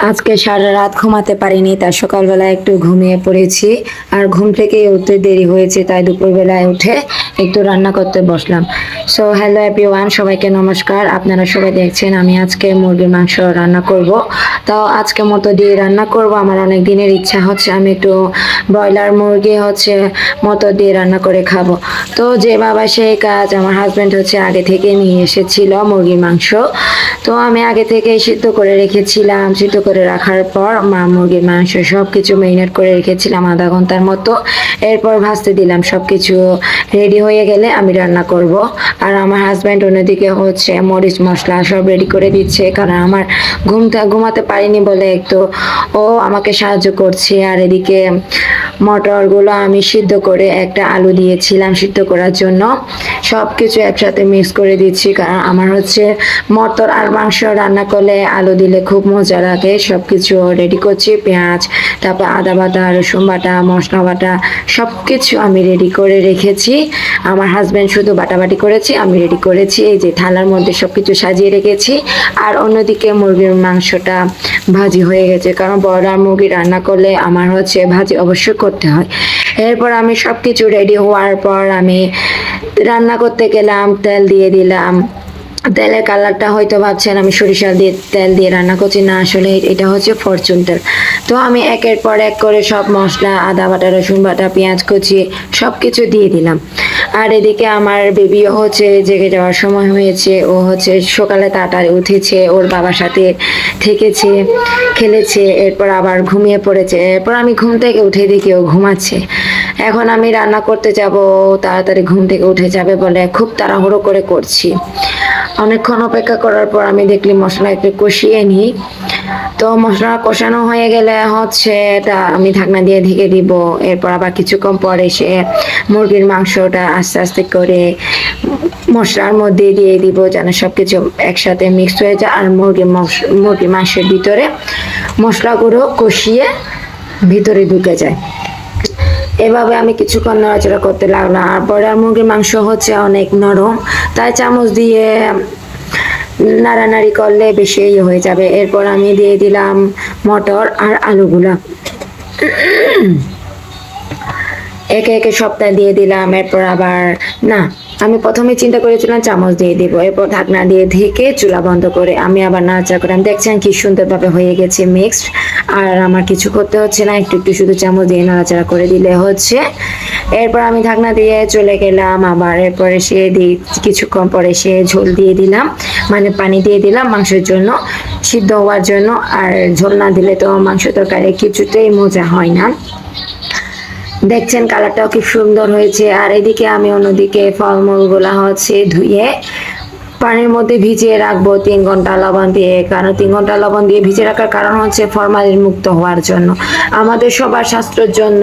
আজকে সারা রাত ঘুমাতে পারিনি, তাই সকালবেলা একটু ঘুমিয়ে পড়েছি। আর ঘুম থেকে উঠতে দেরি হয়েছে, তাই দুপুরবেলায় উঠে একটু রান্না করতে বসলাম। সো হ্যালো অ্যাপি এভরিওয়ান সবাইকে নমস্কার। আপনারা সবাই দেখছেন, আমি আজকে মুরগির মাংস রান্না করব। তাও আজকে মতো দিয়ে রান্না করব। আমার অনেক দিনের ইচ্ছা হচ্ছে, আমি একটু ব্রয়লার মুরগি হচ্ছে মতো দিয়ে রান্না করে খাব। তো, যে বাবা সেই কাজ, আমার হাজব্যান্ড হচ্ছে আগে থেকে নিয়ে এসেছিল মুরগির মাংস। তো আমি আগে থেকে সিদ্ধ করে রেখেছিলাম। সিদ্ধ করে রাখার পর মা মুরগির মাংস সব কিছু মেরিনেট করে রেখেছিলাম আধা ঘণ্টার মতো। এরপর ভাজতে দিলাম সব কিছু রেডি হয়ে গেলে আমি রান্না করব। আর আমার হাজব্যান্ড অন্যদিকে হচ্ছে মরিচ মশলা সব রেডি করে দিচ্ছে, কারণ আমার ঘুমতে ঘুমাতে পারিনি বলে একটু ও আমাকে সাহায্য করছে। আর এদিকে মটরগুলো আমি সিদ্ধ করে একটা আলু দিয়েছিলাম সিদ্ধ করার জন্য। সব কিছু একসাথে মিক্স করে দিচ্ছি, কারণ আমার হচ্ছে মটর আর মাংস রান্না করলে আলু দিলে খুব মজা লাগে। সব কিছু রেডি করছি, পেঁয়াজ, তারপর আদা বাটা, রসুন বাটা মশলা বাটা সব কিছু আমি রেডি করে রেখেছি। আমার হাজব্যান্ড শুধু বাটাবাটি করেছি, আমি রেডি করেছি, এই যে থালার মধ্যে সব কিছু সাজিয়ে রেখেছি। আর অন্যদিকে মুরগির মাংসটা ভাজি হয়ে গেছে, কারণ ব্রয়লার মুরগি রান্না করলে আমার হচ্ছে ভাজি অবশ্যই করতে হয়। এরপর আমি সব কিছু রেডি হওয়ার পর আমি রান্না করতে গেলাম, তেল দিয়ে দিলাম। তেলের কালারটা হয়তো ভাবছেন আমি সরিষা দিয়ে তেল দিয়ে রান্না করছি। না, আসলে এটা হচ্ছে ফরচুন তেল তো আমি একের পর এক করে সব মশলা, আদা, বাটা, রসুন, বাটা, পেঁয়াজ কুচি সব কিছু দিয়ে দিলাম। আর এদিকে আমার বেবিও হচ্ছে জেগে যাওয়ার সময় হয়েছে। ও হচ্ছে সকালে তাড়াতাড়ি উঠেছে, ওর বাবার সাথে থেকেছে, খেলেছে, এরপর আবার ঘুমিয়ে পড়েছে। এরপর আমি ঘুম থেকে উঠে দেখি ও ঘুমাচ্ছে। এখন আমি রান্না করতে যাব তাড়াতাড়ি ঘুম থেকে উঠে যাবে বলে খুব তাড়াহুড়ো করে করছি। অনেকক্ষণ অপেক্ষা করার পর আমি দেখলি মশলা একটু কষিয়ে নিই। তো মশলা কষানো হয়ে গেলে হচ্ছে এটা আমি ঢাকনা দিয়ে ঢেকে দিব। এরপর আবার কিছুক্ষণ পরে সে মুরগির মাংসটা আস্তে আস্তে করে মশলার মধ্যে দিয়ে দিব যেন সব কিছু একসাথে মিক্স হয়ে যায় আর মুরগির মুরগির মাংসের ভিতরে মশলাগুলো কষিয়ে ভিতরে ঢুকে যায়। এভাবে আমি কিছুক্ষণ নড়াচড়া করতে লাগলাম। আর ব্রয়লার মুরগির মাংস হচ্ছে অনেক নরম। তাই চামচ দিয়ে নাড়ানাড়ি করলে বেশি ইয়ে হয়ে যাবে। এরপর আমি দিয়ে দিলাম মটর আর আলুগুলা। একে একে সপ্তাহ দিয়ে দিলাম। এরপর আবার, না আমি প্রথমে চিন্তা করেছিলাম চামচ দিয়ে দিব, এরপর ঢাকনা দিয়ে ঢেকে চুলা বন্ধ করে আমি আবার নাড়াচাড়া করলাম দেখছেন কি সুন্দরভাবে হয়ে গেছে মিক্সড আর আমার কিছু করতে হচ্ছে না, একটু একটু শুধু চামচ দিয়ে নাড়াচাড়া করে দিলে হচ্ছে। এরপর আমি ঢাকনা দিয়ে চলে গেলাম আবার, এরপরে সে দিই কিছুক্ষণ পরে সে ঝোল দিয়ে দিলাম মানে পানি দিয়ে দিলাম মাংসের জন্য, সিদ্ধ হওয়ার জন্য, আর ঝোল না দিলে তো মাংস তরকারি কিছুতেই মজা হয় না। দেখছেন কালারটাও কি সুন্দর হয়েছে। আর এদিকে আমি অন্যদিকে ফলমূলগুলা হচ্ছে ধুয়ে পানির মধ্যে ভিজিয়ে রাখব। তিন ঘণ্টা লবণ দিয়ে, কারণ তিন ঘণ্টা লবণ দিয়ে ভিজিয়ে রাখার কারণ হচ্ছে ফরমালিন মুক্ত হওয়ার জন্য। আমাদের সবার স্বাস্থ্যের জন্য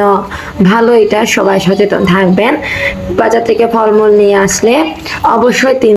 ভালো, এটা সবাই সচেতন থাকবেন। বাজার থেকে ফলমূল নিয়ে আসলে অবশ্যই তিন